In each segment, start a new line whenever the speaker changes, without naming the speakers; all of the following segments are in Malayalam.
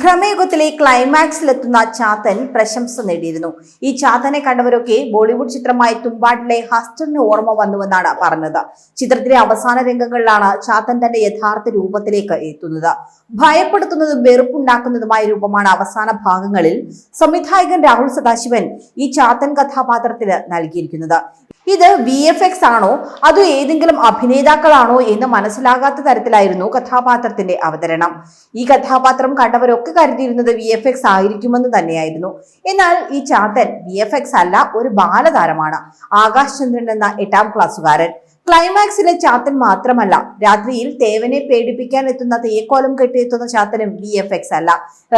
ഭ്രമയുഗത്തിലെ ക്ലൈമാക്സിലെത്തുന്ന ചാത്തൻ പ്രശംസ നേടിയിരുന്നു. ഈ ചാത്തനെ കണ്ടവരൊക്കെ ബോളിവുഡ് ചിത്രമായ തുമ്പാട്ടിലെ ഹസ്റ്ററിന് ഓർമ്മ വന്നുവെന്നാണ് പറഞ്ഞത്. ചിത്രത്തിലെ അവസാന രംഗങ്ങളിലാണ് ചാത്തൻ തന്റെ യഥാർത്ഥ രൂപത്തിലേക്ക് എത്തുന്നത്. ഭയപ്പെടുത്തുന്നതും വെറുപ്പുണ്ടാക്കുന്നതുമായ രൂപമാണ് അവസാന ഭാഗങ്ങളിൽ സംവിധായകൻ രാഹുൽ സദാശിവൻ ഈ ചാത്തൻ കഥാപാത്രത്തിന് നൽകിയിരിക്കുന്നത്. ഇത് വി എഫ് എക്സ് ആണോ? അതോ ഏതെങ്കിലും അഭിനേതാക്കളാണോ എന്ന് മനസ്സിലാകാത്ത തരത്തിലായിരുന്നു കഥാപാത്രത്തിന്റെ അവതരണം. ഈ കഥാപാത്രം കണ്ടവരൊക്കെ കരുതിയിരുന്നത് വി എഫ് എക്സ് ആയിരിക്കുമെന്ന് തന്നെയായിരുന്നു. എന്നാൽ ഈ ചാത്തൻ വി എഫ് എക്സ് അല്ല ഒരു ബാലതാരമാണ്. ആകാശ് ചന്ദ്രൻ എന്ന എട്ടാം ക്ലാസ്സുകാരൻ. ക്ലൈമാക്സിലെ ചാത്തൻ മാത്രമല്ല രാത്രിയിൽ തേവനെ പേടിപ്പിക്കാൻ എത്തുന്ന തേക്കോലം കെട്ടിയെത്തുന്ന ചാത്തനും വി എഫ് എക്സ് അല്ല.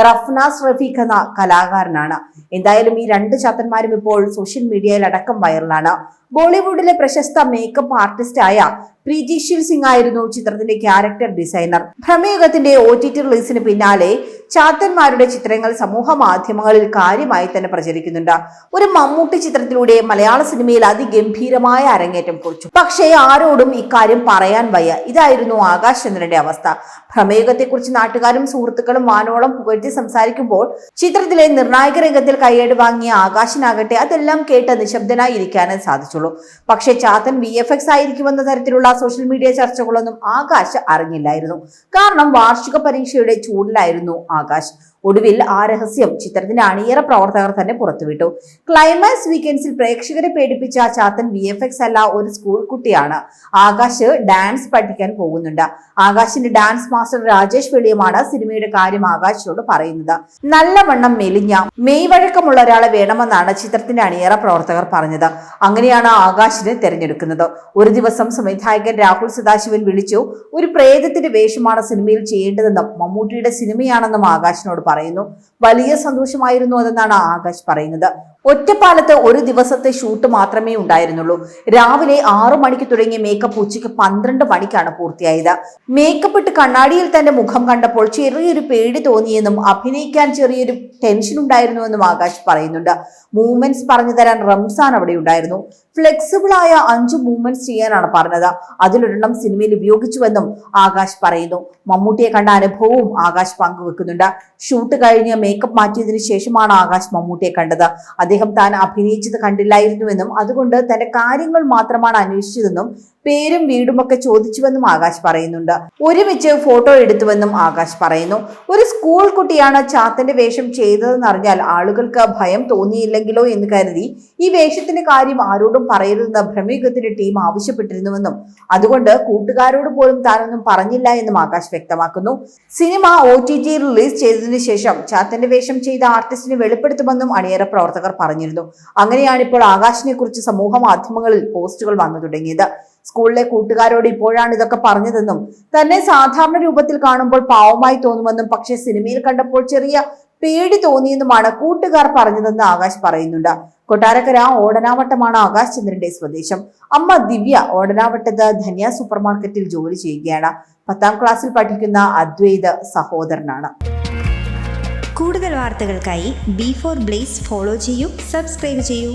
റഫ്നാസ് റഫീഖ് എന്ന കലാകാരനാണ്. എന്തായാലും ഈ രണ്ട് ചാത്തന്മാരും ഇപ്പോൾ സോഷ്യൽ മീഡിയയിൽ അടക്കം വൈറലാണ് ബോളിവുഡിലെ പ്രശസ്ത മേക്കപ്പ് ആർട്ടിസ്റ്റായ ആയ പ്രീതിശീൽ സിംഗ് ആയിരുന്നു ചിത്രത്തിന്റെ ക്യാരക്ടർ ഡിസൈനർ ഭ്രമയുഗത്തിന്റെ ഒ ടി ടി റിലീസിന് പിന്നാലെ ചാത്തന്മാരുടെ ചിത്രങ്ങൾ സമൂഹ മാധ്യമങ്ങളിൽ കാര്യമായി തന്നെ പ്രചരിക്കുന്നുണ്ട്. ഒരു മമ്മൂട്ടി ചിത്രത്തിലൂടെ മലയാള സിനിമയിൽ അതിഗംഭീരമായ അരങ്ങേറ്റം കുറിച്ചു. പക്ഷേ ആരോടും ഇക്കാര്യം പറയാൻ വയ്യ. ഇതായിരുന്നു ആകാശ് ചന്ദ്രന്റെ അവസ്ഥ. ഭ്രമയുഗത്തെക്കുറിച്ച് നാട്ടുകാരും സുഹൃത്തുക്കളും വാനോളം പുകഴ്ത്തി സംസാരിക്കുമ്പോൾ ചിത്രത്തിലെ നിർണായക രംഗത്തിൽ കൈയേട് വാങ്ങിയ ആകാശനാകട്ടെ അതെല്ലാം കേട്ട് നിശബ്ദനായി ഇരിക്കാനേ സാധിച്ചുള്ളൂ പക്ഷേ ചാത്തൻ വി എഫ് എക്സ് ആയിരിക്കുമെന്ന തരത്തിലുള്ള സോഷ്യൽ മീഡിയ ചർച്ചകളൊന്നും ആകാശ് അറിഞ്ഞില്ലായിരുന്നു. കാരണം വാർഷിക പരീക്ഷയുടെ ചൂടിലായിരുന്നു ആകാശ്. ഒടുവിൽ ആ രഹസ്യം ചിത്രത്തിന്റെ അണിയറ പ്രവർത്തകർ തന്നെ പുറത്തുവിട്ടു. ക്ലൈമാക്സ് വീക്കെൻഡ്സിൽ പ്രേക്ഷകരെ പേടിപ്പിച്ച ചാത്തൻ വി എഫ് എക്സ് അല്ല ഒരു സ്കൂൾ കുട്ടിയാണ്. ആകാശ് ഡാൻസ് പഠിക്കാൻ പോകുന്നുണ്ട്. ആകാശിന്റെ ഡാൻസ് മാസ്റ്റർ രാജേഷ് വെളിയമാണ് സിനിമയുടെ കാര്യം ആകാശിനോട് പറയുന്നത്. നല്ലവണ്ണം മെലിഞ്ഞ മെയ് വഴക്കമുള്ള ഒരാളെ വേണമെന്നാണ് ചിത്രത്തിന്റെ അണിയറ പ്രവർത്തകർ പറഞ്ഞത്. അങ്ങനെയാണ് ആകാശിനെ തെരഞ്ഞെടുക്കുന്നത്. ഒരു ദിവസം സംവിധായകൻ രാഹുൽ സദാശിവൻ വിളിച്ചു ഒരു പ്രേതത്തിന്റെ വേഷമാണ് സിനിമയിൽ ചെയ്യേണ്ടതെന്നും മമ്മൂട്ടിയുടെ സിനിമയാണെന്നും ആകാശിനോട് പറയുന്നു. വലിയ സന്തോഷമായിരുന്നു അതെന്നാണ് ആകാശ് പറയുന്നത്. ഒറ്റപ്പാലത്ത് ഒരു ദിവസത്തെ ഷൂട്ട് മാത്രമേ ഉണ്ടായിരുന്നുള്ളൂ. രാവിലെ ആറു മണിക്ക് തുടങ്ങിയ മേക്കപ്പ് ഉച്ചയ്ക്ക് പന്ത്രണ്ട് മണിക്കാണ് പൂർത്തിയായത്. മേക്കപ്പ് ഇട്ട് കണ്ണാടിയിൽ തന്റെ മുഖം കണ്ടപ്പോൾ ചെറിയൊരു പേടി തോന്നിയെന്നും അഭിനയിക്കാൻ ചെറിയൊരു ടെൻഷൻ ഉണ്ടായിരുന്നുവെന്നും ആകാശ് പറയുന്നുണ്ട്. മൂവ്മെന്റ്സ് പറഞ്ഞു തരാൻ റംസാൻ അവിടെ ഉണ്ടായിരുന്നു. ഫ്ലെക്സിബിൾ ആയ അഞ്ച് മൂവ്മെന്റ്സ് ചെയ്യാനാണ് പറഞ്ഞത്. അതിലൊരെണ്ണം സിനിമയിൽ ഉപയോഗിച്ചുവെന്നും ആകാശ് പറയുന്നു. മമ്മൂട്ടിയെ കണ്ട അനുഭവവും ആകാശ് പങ്കുവെക്കുന്നുണ്ട്. ഷൂട്ട് കഴിഞ്ഞ് മേക്കപ്പ് മാറ്റിയതിനു ശേഷമാണ് ആകാശ് മമ്മൂട്ടിയെ കണ്ടത്. അദ്ദേഹം താൻ അഭിനയിച്ചത് കണ്ടില്ലായിരുന്നുവെന്നും അതുകൊണ്ട് തന്റെ കാര്യങ്ങൾ മാത്രമാണ് അന്വേഷിച്ചതെന്നും പേരും വീടുമൊക്കെ ചോദിച്ചുവെന്നും ആകാശ് പറയുന്നുണ്ട്. ഒരുമിച്ച് ഫോട്ടോ എടുത്തുവെന്നും ആകാശ് പറയുന്നു. ഒരു സ്കൂൾ കുട്ടിയാണ് ചാത്തന്റെ വേഷം ചെയ്തതെന്ന് അറിഞ്ഞാൽ ആളുകൾക്ക് ഭയം തോന്നിയില്ലെങ്കിലോ എന്ന് കരുതി ഈ വേഷത്തിന്റെ കാര്യം ആരോടും പറയരുതെന്ന് ഭ്രമയുഗത്തിന്റെ ടീം ആവശ്യപ്പെട്ടിരുന്നുവെന്നും അതുകൊണ്ട് കൂട്ടുകാരോട് പോലും താനൊന്നും പറഞ്ഞില്ല എന്നും ആകാശ് വ്യക്തമാക്കുന്നു. Cinema O T T release ചെയ്തതിനു ശേഷം ചാത്തന്റെ വേഷം ചെയ്ത ആർട്ടിസ്റ്റിനെ വെളിപ്പെടുത്തുമെന്നും അണിയറ പ്രവർത്തകർ പറഞ്ഞിരുന്നു. അങ്ങനെയാണ് ഇപ്പോൾ ആകാശിനെ കുറിച്ച് സമൂഹ മാധ്യമങ്ങളിൽ പോസ്റ്റുകൾ വന്നു തുടങ്ങിയത്. സ്കൂളിലെ കൂട്ടുകാരോട് ഇപ്പോഴാണ് ഇതൊക്കെ പറഞ്ഞതെന്നും തന്നെ സാധാരണ രൂപത്തിൽ കാണുമ്പോൾ പാവമായി തോന്നുമെന്നും പക്ഷേ സിനിമയിൽ കണ്ടപ്പോൾ ചെറിയ പേടി തോന്നിയെന്നുമാണ് കൂട്ടുകാർ പറഞ്ഞതെന്ന് ആകാശ് പറയുന്നുണ്ട്. കൊട്ടാരക്കര ഓടനാവട്ടമാണ് ആകാശ് ചന്ദ്രന്റെ സ്വദേശം. അമ്മ ദിവ്യ ഓടനാവട്ടത്ത് ധന്യ സൂപ്പർ മാർക്കറ്റിൽ ജോലി ചെയ്യുകയാണ്. പത്താം ക്ലാസ്സിൽ പഠിക്കുന്ന അദ്വൈത സഹോദരനാണ്.
കൂടുതൽ വാർത്തകൾക്കായി ബി ഫോർ ബ്ലേസ് ഫോളോ ചെയ്യൂ സബ്സ്ക്രൈബ് ചെയ്യൂ.